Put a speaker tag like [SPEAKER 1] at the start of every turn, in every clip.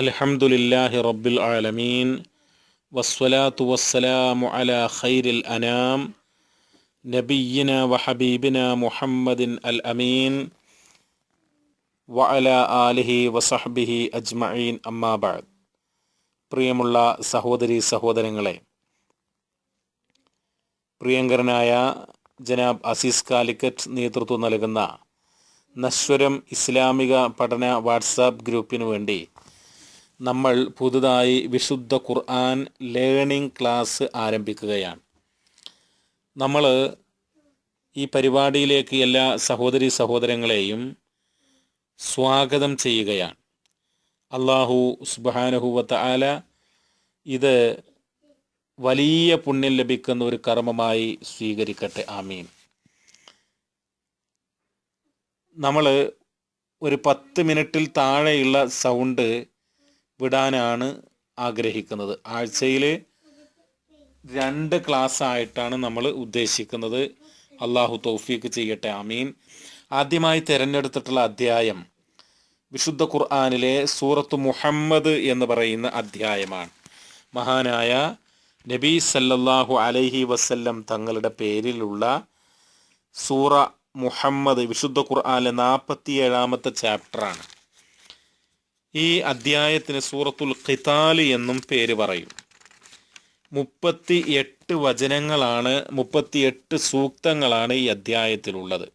[SPEAKER 1] അലഹമുല്ലാഹി റബ്ബിൽ ആലമീൻ വസ്വലാത്തു വസ്സലാമു അല ഖൈരിൽ അനാം നബിയിന വഹബീബിന മുഹമ്മദിൻ അൽ അമീൻ വഅല ആലിഹി വസഹബിഹി അജ്മഈൻ അമ്മാബാദ് പ്രിയമുള്ള സഹോദരി സഹോദരങ്ങളെ പ്രിയങ്കരനായ ജനാബ് അസീസ് കാലിക്കറ്റ് നേതൃത്വം നൽകുന്ന നശ്വരം ഇസ്ലാമിക പഠന വാട്സാപ്പ് ഗ്രൂപ്പിനു വേണ്ടി നമ്മൾ പുതുതായി വിശുദ്ധ ഖുർആൻ ലേണിംഗ് ക്ലാസ് ആരംഭിക്കുകയാണ് നമ്മൾ ഈ പരിപാടിയിലേക്ക് എല്ലാ സഹോദരി സഹോദരങ്ങളെയും സ്വാഗതം ചെയ്യുകയാണ് അള്ളാഹു സുബാനുഹുവത്ത് ആല ഇത് വലിയ പുണ്യം ലഭിക്കുന്ന ഒരു കർമ്മമായി സ്വീകരിക്കട്ടെ ആമീൻ നമ്മൾ ഒരു പത്ത് മിനിറ്റിൽ താഴെയുള്ള സൗണ്ട് വിടാനാണ് ആഗ്രഹിക്കുന്നത് ആഴ്ചയിൽ രണ്ട് ക്ലാസ് ആയിട്ടാണ് നമ്മൾ ഉദ്ദേശിക്കുന്നത് അള്ളാഹു തൗഫീക്ക് ചെയ്യട്ടെ അമീൻ ആദ്യമായി തിരഞ്ഞെടുത്തിട്ടുള്ള അധ്യായം വിശുദ്ധ ഖുർആാനിലെ സൂറത്ത് മുഹമ്മദ് എന്ന് പറയുന്ന അധ്യായമാണ് മഹാനായ നബി സല്ലല്ലാഹു അലൈഹി വസല്ലം തങ്ങളുടെ പേരിലുള്ള സൂറ മുഹമ്മദ് വിശുദ്ധ ഖുർആാനിലെ നാൽപ്പത്തി ഏഴാമത്തെ ചാപ്റ്ററാണ് ഈ അദ്ധ്യായത്തിന് സൂറത്തുൽ ഖിതാലി എന്നും പേര് പറയും മുപ്പത്തി എട്ട് വചനങ്ങളാണ് മുപ്പത്തി എട്ട് സൂക്തങ്ങളാണ് ഈ അദ്ധ്യായത്തിലുള്ളത്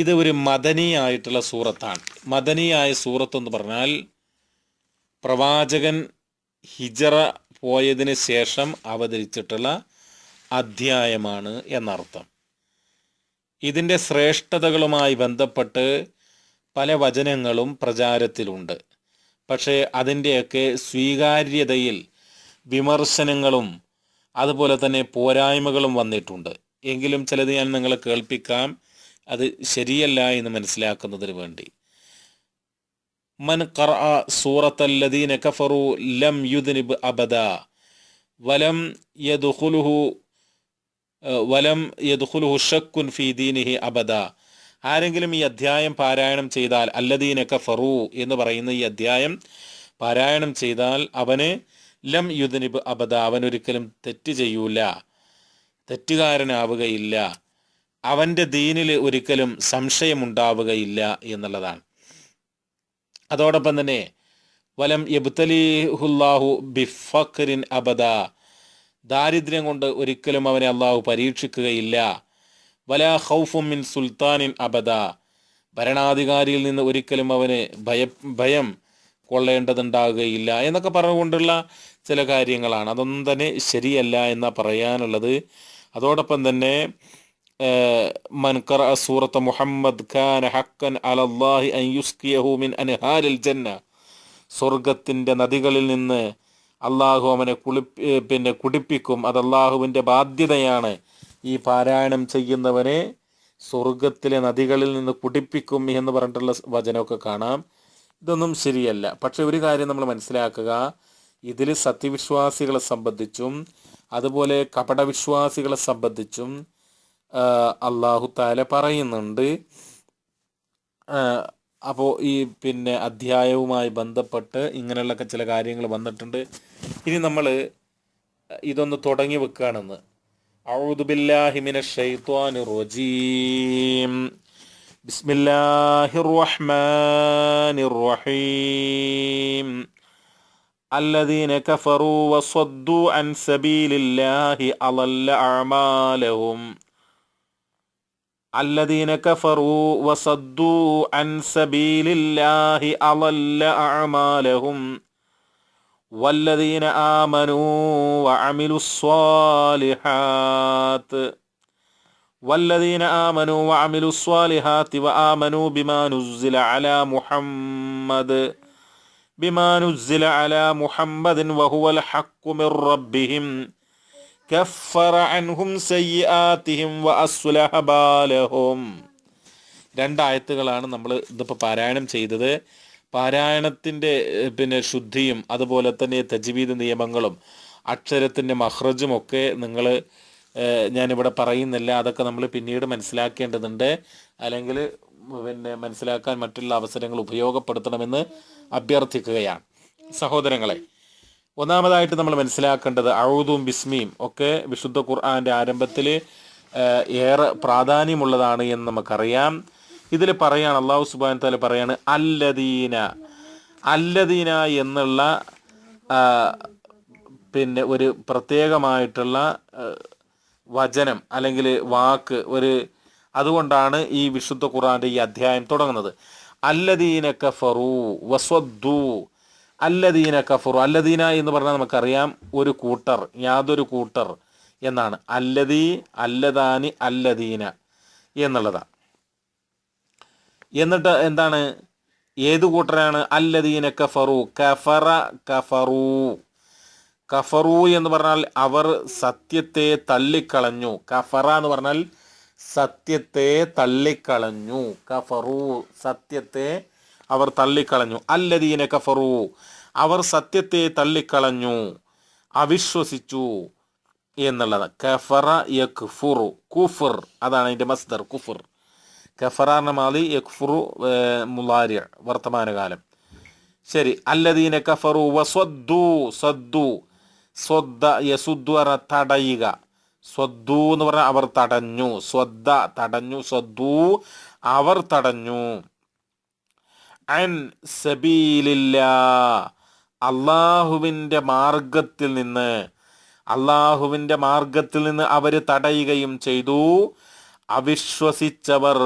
[SPEAKER 1] ഇത് ഒരു മദനിയായിട്ടുള്ള സൂറത്താണ് മദനിയായ സൂറത്ത് എന്ന് പറഞ്ഞാൽ പ്രവാചകൻ ഹിജറ പോയതിന് ശേഷം അവതരിച്ചിട്ടുള്ള അധ്യായമാണ് എന്നർത്ഥം ഇതിൻ്റെ ശ്രേഷ്ഠതകളുമായി ബന്ധപ്പെട്ട് പല വചനങ്ങളും പ്രചാരത്തിലുണ്ട് പക്ഷേ അതിൻ്റെയൊക്കെ സ്വീകാര്യതയിൽ വിമർശനങ്ങളും അതുപോലെ തന്നെ പോരായ്മകളും വന്നിട്ടുണ്ട് എങ്കിലും ചിലത് ഞാൻ നിങ്ങളെ കേൾപ്പിക്കാം അത് ശരിയല്ല എന്ന് മനസ്സിലാക്കുന്നതിന് വേണ്ടി മൻ കറ സൂറത്തല്ലദീന കഫറു ലം യുദ്നിബ് അബദ വലം യദുഹുലുഹു വലം യദുഹുലുഹു ഷക്കുൻ ഫി ദീനിഹി അബദ ആരെങ്കിലും ഈ അധ്യായം പാരായണം ചെയ്താൽ അല്ലദീന ഫറു എന്ന് പറയുന്ന ഈ അധ്യായം പാരായണം ചെയ്താൽ അവന് ലം യുദനിബ് അബദ അവൻ ഒരിക്കലും തെറ്റ് ചെയ്യൂല തെറ്റുകാരനാവുകയില്ല അവൻ്റെ ദീനിൽ ഒരിക്കലും സംശയമുണ്ടാവുകയില്ല എന്നുള്ളതാണ് അതോടൊപ്പം തന്നെ വലം യബ്തലിഹുല്ലാഹു ബിഫക്രിൻ അബദ ദാരിദ്ര്യം കൊണ്ട് ഒരിക്കലും അവനെ അള്ളാഹു പരീക്ഷിക്കുകയില്ല വലാ ഹൗഫും മിൻ സുൽത്താനിൻ അബദ ഭരണാധികാരിയിൽ നിന്ന് ഒരിക്കലും അവന് ഭയ ഭയം കൊള്ളേണ്ടതുണ്ടാകുകയില്ല എന്നൊക്കെ പറഞ്ഞുകൊണ്ടുള്ള ചില കാര്യങ്ങളാണ് അതൊന്നും തന്നെ ശരിയല്ല എന്ന പറയാനുള്ളത് അതോടൊപ്പം തന്നെ മൻകറ സൂറത്ത് മുഹമ്മദ് ഖാൻ ഹക്കൻ അലല്ലാഹി അൻ യുസ്കിയഹു മിൻ ജന്ന സ്വർഗത്തിൻ്റെ നദികളിൽ നിന്ന് അള്ളാഹു അവനെ കുളി പിന്നെ കുടിപ്പിക്കും അത് അള്ളാഹുവിൻ്റെ ബാധ്യതയാണ് ഈ പാരായണം ചെയ്യുന്നവനെ സ്വർഗത്തിലെ നദികളിൽ നിന്ന് കുടിപ്പിക്കും എന്ന് പറഞ്ഞിട്ടുള്ള വചനമൊക്കെ കാണാം ഇതൊന്നും ശരിയല്ല പക്ഷെ ഒരു കാര്യം നമ്മൾ മനസ്സിലാക്കുക ഇതിൽ സത്യവിശ്വാസികളെ സംബന്ധിച്ചും അതുപോലെ കപടവിശ്വാസികളെ സംബന്ധിച്ചും അള്ളാഹു താല പറയുന്നുണ്ട് അപ്പോൾ ഈ പിന്നെ അധ്യായവുമായി ബന്ധപ്പെട്ട് ഇങ്ങനെയുള്ള ചില കാര്യങ്ങൾ വന്നിട്ടുണ്ട് ഇനി നമ്മൾ ഇതൊന്ന് തുടങ്ങി വെക്കുകയാണെന്ന് أعوذ بالله من الشيطان الرجيم بسم الله الرحمن الرحيم الذين كفروا وصدوا عن سبيل الله أضل أعمالهم الذين كفروا وصدوا عن سبيل الله أضل أعمالهم വല്ലദീന ആമനു വമിലു സ്വാലിഹാത്ത് വല്ലദീന ആമനു വമിലു സ്വാലിഹാത്തി വആമനു ബിമാ നുസ്സില അലാ മുഹമ്മദ് بما അല على محمد വഹുവൽ الحق من ربهم كفر عنهم سيئاتهم وأصلح بالهم രണ്ടായത്തുകളാണ് നമ്മൾ ഇതിപ്പോൾ പാരായണം ചെയ്തത് പാരായണത്തിൻ്റെ പിന്നെ ശുദ്ധിയും അതുപോലെ തന്നെ തജ്വീദ് നിയമങ്ങളും അക്ഷരത്തിൻ്റെ മഹ്റജും ഒക്കെ നിങ്ങൾ ഞാനിവിടെ പറയുന്നില്ല അതൊക്കെ നമ്മൾ പിന്നീട് മനസ്സിലാക്കേണ്ടതുണ്ട് അല്ലെങ്കിൽ പിന്നെ മനസ്സിലാക്കാൻ മറ്റുള്ള അവസരങ്ങൾ ഉപയോഗപ്പെടുത്തണമെന്ന് അഭ്യർത്ഥിക്കുകയാണ് സഹോദരങ്ങളെ ഒന്നാമതായിട്ട് നമ്മൾ മനസ്സിലാക്കേണ്ടത് അഴുതും ബിസ്മിയും ഒക്കെ വിശുദ്ധ ഖുർആാൻ്റെ ആരംഭത്തിൽ ഏറെ പ്രാധാന്യമുള്ളതാണ് എന്ന് നമുക്കറിയാം ഇതിൽ പറയാണ് അള്ളാഹു സുബാൻ താല പറയാണ് അല്ലദീന അല്ലദീന എന്നുള്ള പിന്നെ ഒരു പ്രത്യേകമായിട്ടുള്ള വചനം അല്ലെങ്കിൽ വാക്ക് ഒരു അതുകൊണ്ടാണ് ഈ വിശുദ്ധ ഖുറാന്റെ ഈ അധ്യായം തുടങ്ങുന്നത് അല്ലദീന കഫറു വസ്വദ്ദു അല്ലദീന കഫറു അല്ലദീന എന്ന് പറഞ്ഞാൽ നമുക്കറിയാം ഒരു കൂട്ടർ യാതൊരു കൂട്ടർ എന്നാണ് അല്ലദീ അല്ലദാനി അല്ലദീന എന്നുള്ളതാണ് എന്നിട്ട് എന്താണ് ഏത് കൂട്ടരാണ് അല്ലദീന കഫറു കഫറ കഫറു കഫറു എന്ന് പറഞ്ഞാൽ അവർ സത്യത്തെ തള്ളിക്കളഞ്ഞു കഫറ എന്ന് പറഞ്ഞാൽ സത്യത്തെ തള്ളിക്കളഞ്ഞു കഫറു സത്യത്തെ അവർ തള്ളിക്കളഞ്ഞു അല്ലദീന കഫറു അവർ സത്യത്തെ തള്ളിക്കളഞ്ഞു അവിശ്വസിച്ചു എന്നുള്ളത് കഫറ യഖ്ഫുറു കുഫർ അതാണ് അതിൻ്റെ മസ്ദർ കുഫർ കഫറാറിന് മാലി മുലാരി വർത്തമാനകാലം ശരി അല്ലദീന കഫറു വസ്വദ്ദു സദ്ദു സ്വദ്ദ യസുദ്ദു പറഞ്ഞ തടയുക സ്വദ്ദു എന്ന് പറഞ്ഞാൽ അവർ തടഞ്ഞു സ്വദ്ദ തടഞ്ഞു സ്വദ്ദു അവർ തടഞ്ഞു അൻ സബീലില്ല അള്ളാഹുവിൻ്റെ മാർഗത്തിൽ നിന്ന് അള്ളാഹുവിൻ്റെ മാർഗത്തിൽ നിന്ന് അവർ തടയുകയും ചെയ്തു അവിശ്വസിച്ചവർ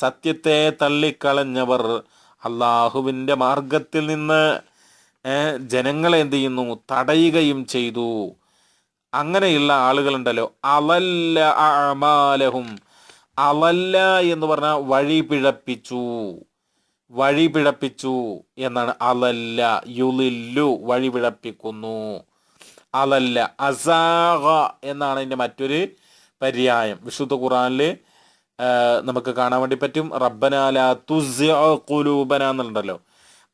[SPEAKER 1] സത്യത്തെ തള്ളിക്കളഞ്ഞവർ അള്ളാഹുവിൻ്റെ മാർഗത്തിൽ നിന്ന് ജനങ്ങളെ എന്ത് ചെയ്യുന്നു തടയുകയും ചെയ്തു അങ്ങനെയുള്ള ആളുകളുണ്ടല്ലോ അവല്ല അമാലഹും അവല്ല എന്ന് പറഞ്ഞാൽ വഴി പിഴപ്പിച്ചു വഴി പിഴപ്പിച്ചു എന്നാണ് അലല്ല യുലില്ലു വഴി പിഴപ്പിക്കുന്നു അലല്ല അസാഹ എന്നാണ് അതിൻ്റെ മറ്റൊരു പര്യായം വിശുദ്ധ ഖുറാനിൽ നമുക്ക് കാണാൻ വേണ്ടി പറ്റും റബ്ബനാല തുലുബന എന്നുണ്ടല്ലോ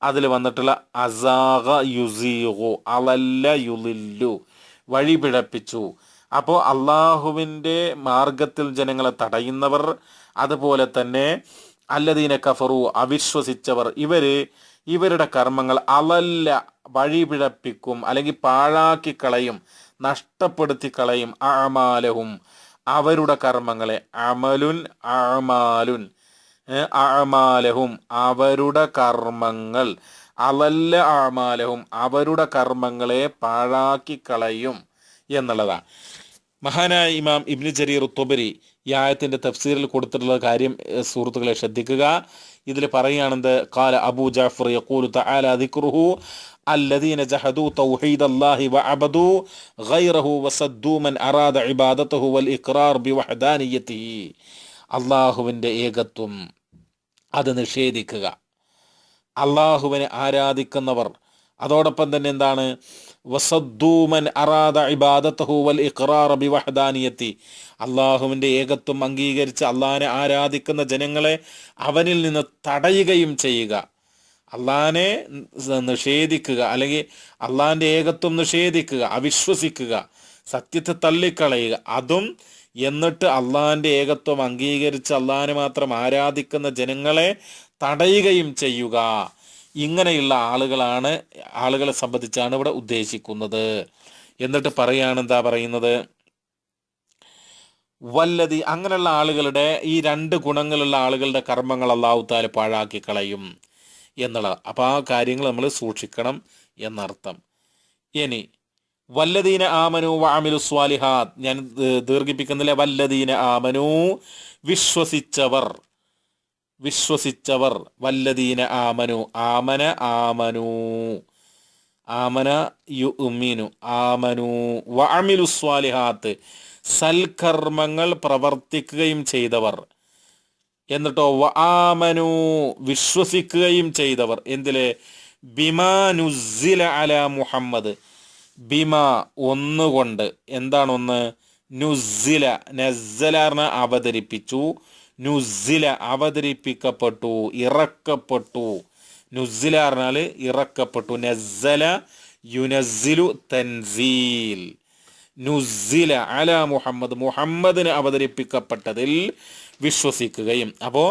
[SPEAKER 1] അതിൽ വന്നിട്ടുള്ള അസാഹ യുസീഹു അലല്ല യുലില്ലു വഴി പിഴപ്പിച്ചു അപ്പോൾ അള്ളാഹുവിൻ്റെ മാർഗത്തിൽ ജനങ്ങളെ തടയുന്നവർ അതുപോലെ തന്നെ അല്ലദീന കഫറു അവിശ്വസിച്ചവർ ഇവർ ഇവരുടെ കർമ്മങ്ങൾ അലല്ല വഴിപിഴപ്പിക്കും അല്ലെങ്കിൽ പാഴാക്കി കളയും നഷ്ടപ്പെടുത്തി കളയും ആമാലവും അവരുടെ കർമ്മങ്ങളെ അമലുൻ അമാലുൻ അമാലഹും അവരുടെ കർമ്മങ്ങൾ അവല്ല അമാലഹും അവരുടെ കർമ്മങ്ങളെ പാഴാക്കി കളയും എന്നുള്ളതാണ് മഹാനായ ഇമാം ഇബ്നു ജരീർ തുബരി ഈ ആയത്തിൻ്റെ തഫ്സീറിൽ കൊടുത്തിട്ടുള്ള കാര്യം സുഹൃത്തുക്കളെ ശ്രദ്ധിക്കുക ഇതിൽ പറയുകയാണെന്ത് കാല അബു ജാഫർ യക്കൂലു തആല ദിക്റുഹു അല്ലദീന ജഹദു തൗഹീദ് അല്ലാഹി വ അബദു ഗൈറഹു വ സദ്ദൂ മൻ അറാദ ഇബാദതഹു വൽ ഇഖ്റാർ ബി വഹദാനിയത്തിഹി അല്ലാഹുവിൻ്റെ ഏകത്വം അത് നിഷേധിക്കുക അള്ളാഹുവിനെ ആരാധിക്കുന്നവർ അതോടൊപ്പം തന്നെ എന്താണ് വസദ്ദൂമൻ അറാദ ഇബാദത്തുഹു വൽ ഇഖ്റാർ ബി വഹദാനിയത്തി അള്ളാഹുവിൻ്റെ ഏകത്വം അംഗീകരിച്ച് അള്ളാഹിനെ ആരാധിക്കുന്ന ജനങ്ങളെ അവനിൽ നിന്ന് തടയുകയും ചെയ്യുക അള്ളഹാനെ നിഷേധിക്കുക അല്ലെങ്കിൽ അള്ളാഹാന്റെ ഏകത്വം നിഷേധിക്കുക അവിശ്വസിക്കുക സത്യത്തെ തള്ളിക്കളയുക അതും എന്നിട്ട് അള്ളാഹാന്റെ ഏകത്വം അംഗീകരിച്ച് അള്ളാഹാനെ മാത്രം ആരാധിക്കുന്ന ജനങ്ങളെ തടയുകയും ചെയ്യുക ഇങ്ങനെയുള്ള ആളുകളാണ് ആളുകളെ സംബന്ധിച്ചാണ് ഇവിടെ ഉദ്ദേശിക്കുന്നത് എന്നിട്ട് പറയുകയാണ് എന്താ പറയുന്നത് വല്ലതി അങ്ങനെയുള്ള ആളുകളുടെ ഈ രണ്ട് ഗുണങ്ങളുള്ള ആളുകളുടെ കർമ്മങ്ങൾ അള്ളാഹുത്താൽ പാഴാക്കി കളയും എന്നുള്ളത് അപ്പോൾ ആ കാര്യങ്ങൾ നമ്മൾ സൂക്ഷിക്കണം എന്നർത്ഥം ഇനി വല്ലദീന ആമനു വാമിലു സ്വാലിഹാദ് ഞാൻ ദീർഘിപ്പിക്കുന്നില്ല വല്ലദീന ആമനു വിശ്വസിച്ചവർ വിശ്വസിച്ചവർ വല്ലദീന ആമനു ആമന ആമനു ആമന യു ഉമ്മീനു ആമനു വാമിലു സ്വാലിഹാത്ത് സൽകർമ്മങ്ങൾ പ്രവർത്തിക്കുകയും ചെയ്തവർ എന്നിട്ടോ വാമനു വിശ്വസിക്കുകയും ചെയ്തവർ എന്തിലെ ബിമാനുസില അല മുഹമ്മദ് ബിമ ഒന്നുകൊണ്ട് എന്താണ് ഒന്ന് നുസില നസലാറിനെ അവതരിപ്പിച്ചു നുസില അവതരിപ്പിക്കപ്പെട്ടു ഇറക്കപ്പെട്ടു നുസിലാറിനാല് ഇറക്കപ്പെട്ടു നസല യുനസിലു തൻസീൽ നുസില അല മുഹമ്മദ് മുഹമ്മദിന് അവതരിപ്പിക്കപ്പെട്ടതിൽ വിശ്വസിക്കുകയും അപ്പോൾ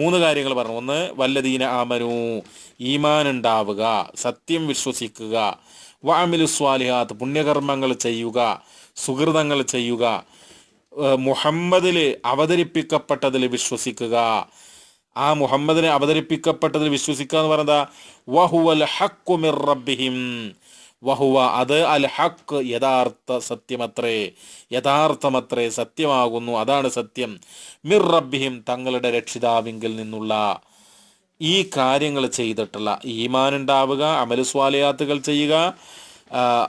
[SPEAKER 1] മൂന്ന് കാര്യങ്ങൾ പറഞ്ഞു ഒന്ന് വല്ലദീന ആമനു ഈമാൻ ഉണ്ടാവുക സത്യം വിശ്വസിക്കുക വാമിലു സ്വാലിഹാത്ത് പുണ്യകർമ്മങ്ങൾ ചെയ്യുക സുഹൃതങ്ങൾ ചെയ്യുക മുഹമ്മദിൽ അവതരിപ്പിക്കപ്പെട്ടതിൽ വിശ്വസിക്കുക ആ മുഹമ്മദിനെ അവതരിപ്പിക്കപ്പെട്ടതിൽ വിശ്വസിക്കുക എന്ന് പറഞ്ഞാൽ വഹുവൽ ഹക്കുമിർ റബ്ബിഹിം വഹുവ അത് അൽ ഹക്ക് യഥാർത്ഥ സത്യമത്രേ യഥാർത്ഥമത്രേ സത്യമാകുന്നു അതാണ് സത്യം മിർ റബ്ബിഹിം തങ്ങളുടെ രക്ഷിതാവിങ്കിൽ നിന്നുള്ള ഈ കാര്യങ്ങൾ ചെയ്തിട്ടുള്ള ഈമാൻ ഉണ്ടാവുക അമലുസ്വാലയാത്തുകൾ ചെയ്യുക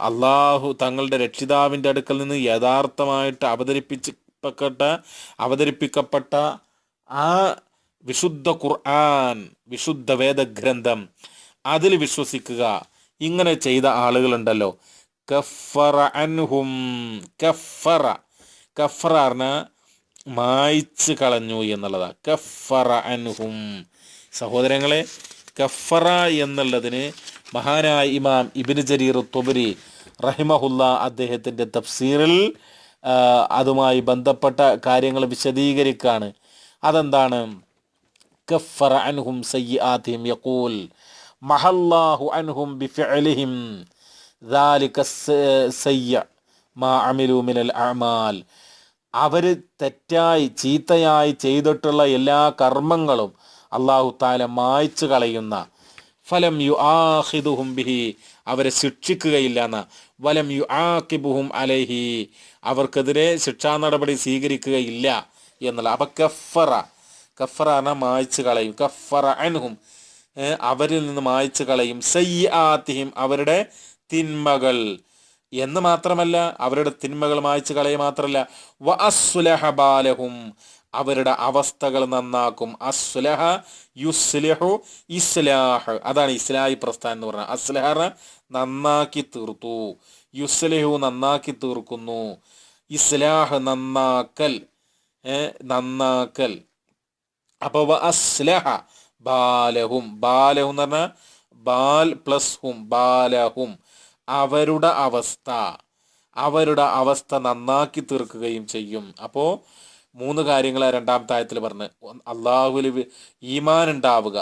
[SPEAKER 1] അള്ളാഹു തങ്ങളുടെ രക്ഷിതാവിൻ്റെ അടുക്കൽ നിന്ന് യഥാർത്ഥമായിട്ട് അവതരിപ്പിച്ചപ്പെട്ട അവതരിപ്പിക്കപ്പെട്ട ആ വിശുദ്ധ ഖുർആൻ വിശുദ്ധ വേദഗ്രന്ഥം അതിൽ വിശ്വസിക്കുക ഇങ്ങനെ ചെയ്ത ആളുകളുണ്ടല്ലോ കഫറ അൻഹും കഫറ കഫറ പറഞ്ഞാൽ കളഞ്ഞു എന്നുള്ളതാ കഫറ അൻഹും സഹോദരങ്ങളെ കഫറ എന്നുള്ളതിന് മഹാനായ ഇമാം ഇബിന് ജരീർ തൊബരി റഹിമഹുല്ല അദ്ദേഹത്തിൻ്റെ തഫ്സീറിൽ അതുമായി ബന്ധപ്പെട്ട കാര്യങ്ങൾ വിശദീകരിക്കുകയാണ് അതെന്താണ് കഫറ അൻഹും സയ്യാത്തിം യക്കൂൽ മഹല്ലാഹു അൻഹും ബിഫിഅലിഹിം ദാലിക സയ്യ മാ അമിലു മിനൽ അഅമാൽ അവർ തെറ്റായി ചീത്തയായി ചെയ്തിട്ടുള്ള എല്ലാ കർമ്മങ്ങളും അള്ളാഹു താല മായ്ച്ചു കളയുന്ന ഫലം യു ആഹിദുഹും ബിഹി അവരെ ശിക്ഷിക്കുകയില്ല എന്ന വലം യു ആക്കിബുഹും അലഹി അവർക്കെതിരെ ശിക്ഷാ നടപടി സ്വീകരിക്കുകയില്ല എന്നുള്ള അപ്പം കഫറ കഫറ എന്ന മായ്ച്ചു കളയും കഫറ അൻഹും അവരിൽ നിന്ന് മായ്ച്ചു കളയും ആത്തിഹിം അവരുടെ തിന്മകൾ എന്ന് മാത്രമല്ല അവരുടെ തിന്മകൾ മായ്ച്ചു കളയുക മാത്രമല്ല വ അസ്സുലഹ ബാലഹും അവരുടെ അവസ്ഥകൾ നന്നാക്കും അസ്ലഹ യുസ്ലഹു ഇസ്ലാഹ് അതാണ് ഇസ്ലാഹി പ്രസ്ഥാനം എന്ന് പറഞ്ഞത് അസ്ലഹ നന്നാക്കി തീർത്തു യുസ്ലഹു നന്നാക്കി തീർക്കുന്നു ഇസ്ലാഹ് നന്നാക്കൽ നന്നാക്കൽ അപ്പോൾ അസ്ലഹ ബാലഹും ബാലഹും എന്ന് പറഞ്ഞാൽ ബാൽ പ്ലസ് ഹും ബാലഹും അവരുടെ അവസ്ഥ അവരുടെ അവസ്ഥ നന്നാക്കി തീർക്കുകയും ചെയ്യും അപ്പോൾ മൂന്ന് കാര്യങ്ങളാണ് രണ്ടാം ആയത്തിൽ പറഞ്ഞ് അള്ളാഹുവിൽ ഈമാൻ ഉണ്ടാവുക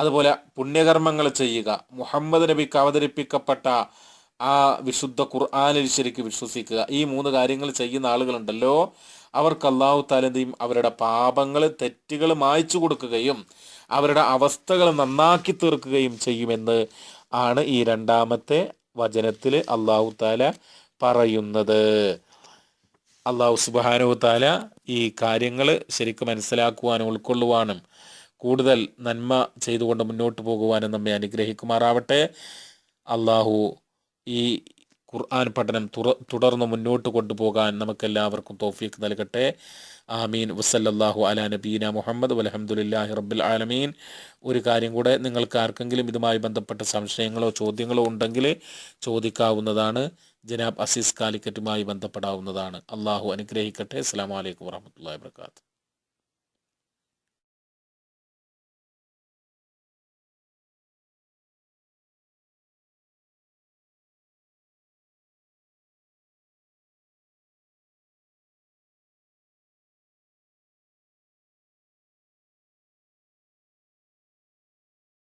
[SPEAKER 1] അതുപോലെ പുണ്യകർമ്മങ്ങൾ ചെയ്യുക മുഹമ്മദ് നബിക്ക് അവതരിപ്പിക്കപ്പെട്ട ആ വിശുദ്ധ ഖുർആാനിൽ ശരിക്ക് വിശ്വസിക്കുക ഈ മൂന്ന് കാര്യങ്ങൾ ചെയ്യുന്ന ആളുകളുണ്ടല്ലോ അവർക്ക് അള്ളാഹു താലതയും അവരുടെ പാപങ്ങൾ തെറ്റുകൾ മായച്ചു കൊടുക്കുകയും അവരുടെ അവസ്ഥകൾ നന്നാക്കി തീർക്കുകയും ചെയ്യുമെന്ന് ആണ് ഈ രണ്ടാമത്തെ വചനത്തിൽ അള്ളാഹു താല പറയുന്നത് അള്ളാഹു സുബാനു താല ഈ കാര്യങ്ങൾ ശരിക്കും മനസ്സിലാക്കുവാനും ഉൾക്കൊള്ളുവാനും കൂടുതൽ നന്മ ചെയ്തുകൊണ്ട് മുന്നോട്ട് പോകുവാനും നമ്മെ അനുഗ്രഹിക്കുമാറാവട്ടെ അള്ളാഹു ഈ ഖുർആൻ പഠനം തുടർന്ന് മുന്നോട്ട് കൊണ്ടുപോകാൻ നമുക്കെല്ലാവർക്കും തോഫീക്ക് നൽകട്ടെ ആമീൻ വസല്ലാഹു അല നബീന മുഹമ്മദ് വലഹമുല്ലാഹി റബ്ബിൽ ആലമീൻ ഒരു കാര്യം കൂടെ നിങ്ങൾക്ക് ആർക്കെങ്കിലും ഇതുമായി ബന്ധപ്പെട്ട സംശയങ്ങളോ ചോദ്യങ്ങളോ ഉണ്ടെങ്കിൽ ചോദിക്കാവുന്നതാണ് ജനാബ് അസീസ് കാലിക്കറ്റുമായി ബന്ധപ്പെടാവുന്നതാണ് അള്ളാഹു അനുഗ്രഹിക്കട്ടെ അസ്സാം വലൈക്കും വരഹമുല്ലാ വാത്തു